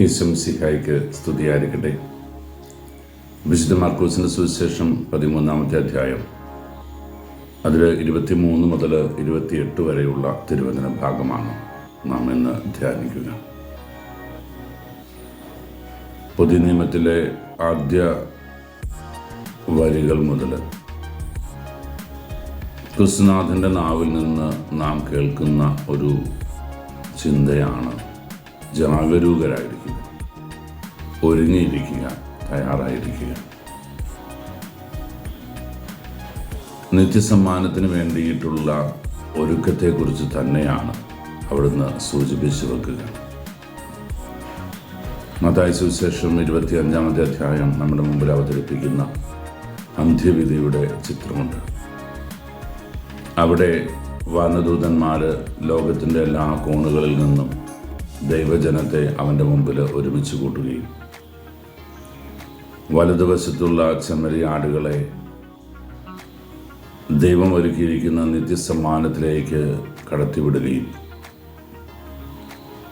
ഈശം സിഹായിക്ക് സ്തുതിയായിരിക്കട്ടെ. വിശുദ്ധ മാർക്കോസിന്റെ സുവിശേഷം പതിമൂന്നാമത്തെ അധ്യായം. അതിൽ ഇരുപത്തിമൂന്ന് മുതൽ ഇരുപത്തിയെട്ട് വരെയുള്ള തിരുവചന ഭാഗമാണ് നാം ഇന്ന് ധ്യാനിക്കുക. പുതിയ നിയമത്തിലെ ആദ്യ വരികൾ മുതൽ ക്രിസ്തുനാഥന്റെ നാവിൽ നിന്ന് നാം കേൾക്കുന്ന ഒരു ചിന്തയാണ് ജാഗരൂകരായിരിക്കുക ഒരുങ്ങിയിരിക്കുക തയ്യാറായിരിക്കുക. നിത്യസമ്മാനത്തിന് വേണ്ടിയിട്ടുള്ള ഒരുക്കത്തെക്കുറിച്ച് തന്നെയാണ് അവിടുന്ന് സൂചിപ്പിച്ചു വെക്കുക. മതായ സുവിശേഷം ഇരുപത്തി അഞ്ചാമത്തെ അധ്യായം നമ്മുടെ മുമ്പിൽ അവതരിപ്പിക്കുന്ന അന്ത്യവിധിയുടെ ചിത്രമുണ്ട്. അവിടെ വനദൂതന്മാർ ലോകത്തിന്റെ എല്ലാ കോണുകളിൽ നിന്നും ദൈവജനത്തെ അവന്റെ മുമ്പിൽ ഒരുമിച്ച് കൂട്ടുകയും. വലതുവശത്തുള്ള ചെമ്മരിയാടുകളെ ദൈവം ഒരുക്കിയിരിക്കുന്ന നിത്യസമ്മാനത്തിലേക്ക് കടത്തിവിടുകയും.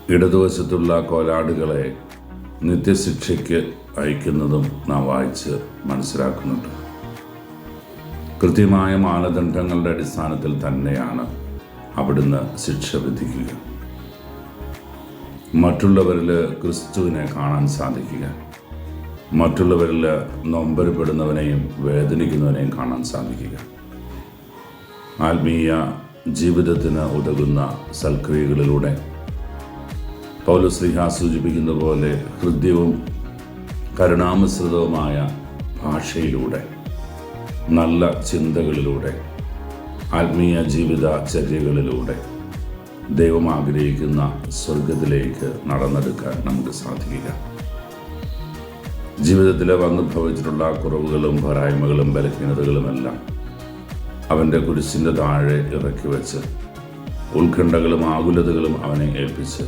ഇടതുവശത്തുള്ള കോലാടുകളെ നിത്യശിക്ഷയ്ക്ക് അയക്കുന്നതും നാം വായിച്ച് മനസ്സിലാക്കുന്നുണ്ട്. കൃത്യമായ മാനദണ്ഡങ്ങളുടെ അടിസ്ഥാനത്തിൽ തന്നെയാണ് അവിടുന്ന് ശിക്ഷ വിധിക്കുക. മറ്റുള്ളവരിൽ ക്രിസ്തുവിനെ കാണാൻ സാധിക്കുക. മറ്റുള്ളവരിൽ നൊമ്പരപ്പെടുന്നവനെയും വേദനിക്കുന്നവനെയും കാണാൻ സാധിക്കുക. ആത്മീയ ജീവിതത്തിന് ഉതകുന്ന സൽക്രിയകളിലൂടെ പൗലശ്രീഹ സൂചിപ്പിക്കുന്ന പോലെ ഹൃദ്യവും കരുണാമിശ്രിതവുമായ ഭാഷയിലൂടെ നല്ല ചിന്തകളിലൂടെ ആത്മീയ ജീവിതചര്യകളിലൂടെ ദൈവം ആഗ്രഹിക്കുന്ന സ്വർഗത്തിലേക്ക് നടന്നെടുക്കാൻ നമുക്ക് സാധിക്കുക. ജീവിതത്തിൽ വന്നു ഭവിച്ചിട്ടുള്ള കുറവുകളും പോരായ്മകളും ബലഹീനതകളുമെല്ലാം അവന്റെ കുരിശിന്റെ താഴെ ഇറക്കി വെച്ച് ഉത്കണ്ഠകളും ആകുലതകളും അവനെ ഏൽപ്പിച്ച്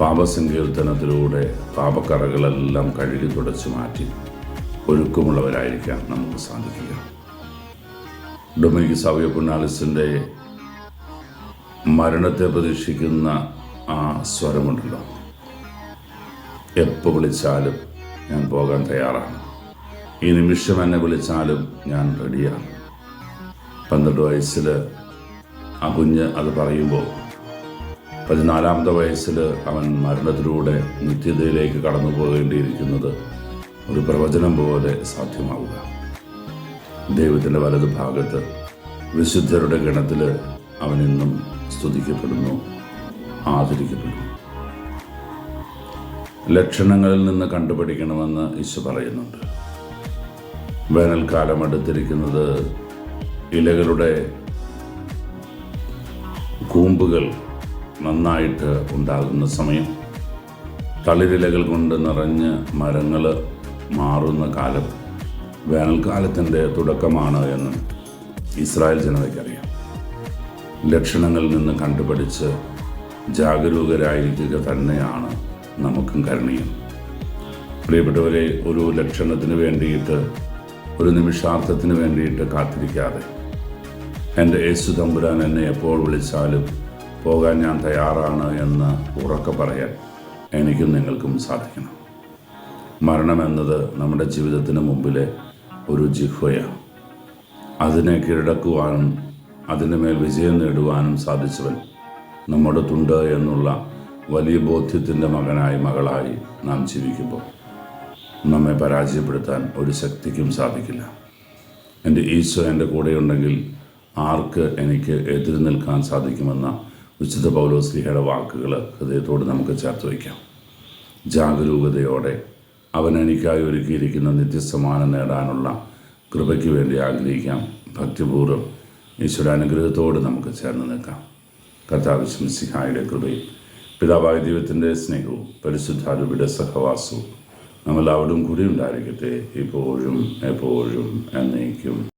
പാപസങ്കീർത്തനത്തിലൂടെ പാപക്കറകളെല്ലാം കഴുകി തുടച്ചു മാറ്റി ഒരുക്കമുള്ളവരായിരിക്കാൻ നമുക്ക് സാധിക്കുക. ഡൊമിനിക് സാവിയ പുന്നാലിസിന്റെ മരണത്തെ പ്രതീക്ഷിക്കുന്ന ആ സ്വരമുണ്ടല്ലോ. എപ്പോൾ വിളിച്ചാലും ഞാൻ പോകാൻ തയ്യാറാണ്. ഈ നിമിഷം എന്നെ വിളിച്ചാലും ഞാൻ റെഡിയാണ്. പന്ത്രണ്ട് വയസ്സിൽ ആ കുഞ്ഞ് അത് പറയുമ്പോൾ പതിനാലാമത്തെ വയസ്സിൽ അവൻ മരണത്തിലൂടെ നിത്യതയിലേക്ക് കടന്നു പോകേണ്ടിയിരിക്കുന്നത് ഒരു പ്രവചനം പോലെ സാധ്യമാവുക. ദൈവത്തിന്റെ വലതു ഭാഗത്ത് വിശുദ്ധരുടെ ഗണത്തിൽ അവൻ ഇന്നും സ്തുതിക്കപ്പെടുന്നു ആദരിക്കപ്പെടുന്നു. ലക്ഷണങ്ങളിൽ നിന്ന് കണ്ടുപിടിക്കണമെന്ന് ഈശോ പറയുന്നുണ്ട്. വേനൽക്കാലം അടുത്തിരിക്കുന്നത് ഇലകളുടെ കൂമ്പുകൾ നന്നായിട്ട് ഉണ്ടാകുന്ന സമയം. തളിരിലകൾ കൊണ്ട് നിറഞ്ഞ് മരങ്ങൾ മാറുന്ന കാലം. വേനൽക്കാലത്തിന്റെ തുടക്കമാണ് എന്ന് ഇസ്രായേൽ ജനതയ്ക്കറിയാം. ലക്ഷണങ്ങളിൽ നിന്ന് കണ്ടുപിടിച്ച് ജാഗരൂകരായിരിക്കുക തന്നെയാണ് നമുക്കും കരണീയം. പ്രിയപ്പെട്ടവരെ ഒരു ലക്ഷണത്തിന് വേണ്ടിയിട്ട് ഒരു നിമിഷാർത്ഥത്തിന് വേണ്ടിയിട്ട് കാത്തിരിക്കാതെ എന്റെ യേശു തമ്പുരാൻ എന്നെ എപ്പോൾ വിളിച്ചാലും പോകാൻ ഞാൻ തയ്യാറാണ് എന്ന് ഉറക്കെ പറയാൻ എനിക്കും നിങ്ങൾക്കും സാധിക്കണം. മരണമെന്നത് നമ്മുടെ ജീവിതത്തിന് മുമ്പിലെ ഒരു ജിഹ്വയാണ്. അതിനെ കീഴടക്കുവാനും അതിന്റെ മേൽ വിജയം നേടുവാനും സാധിച്ചവൻ നമ്മുടെ തുണ്ട് എന്നുള്ള വലിയ ബോധ്യത്തിന്റെ മകനായി മകളായി നാം ജീവിക്കുമ്പോൾ നമ്മെ പരാജയപ്പെടുത്താൻ ഒരു ശക്തിക്കും സാധിക്കില്ല. എന്റെ ഈശോ എന്റെ കൂടെയുണ്ടെങ്കിൽ ആർക്ക് എനിക്ക് എതിര് നിൽക്കാൻ സാധിക്കുമെന്ന വിശുദ്ധ പൗലോസ്ലിഹയുടെ വാക്കുകൾ ഹൃദയത്തോട് നമുക്ക് ചേർത്ത് വയ്ക്കാം. ജാഗരൂകതയോടെ അവൻ എനിക്കായി ഒരുക്കിയിരിക്കുന്ന നിത്യസമാനം നേടാനുള്ള കൃപയ്ക്ക് വേണ്ടി ആഗ്രഹിക്കാം. ഭക്തിപൂർവം ഈശ്വര അനുഗ്രഹത്തോട് നമുക്ക് ചേർന്ന് നിൽക്കാം. കർത്താവ് ശംസിഹായുടെ കൃപയും പിതാവായ ദൈവത്തിന്റെ സ്നേഹവും പരിശുദ്ധാരൂപിയുടെ സഹവാസവും നമ്മളവിടും കൂടി ഉണ്ടായിരിക്കട്ടെ. ഇപ്പോഴും എപ്പോഴും എന്നേക്കും.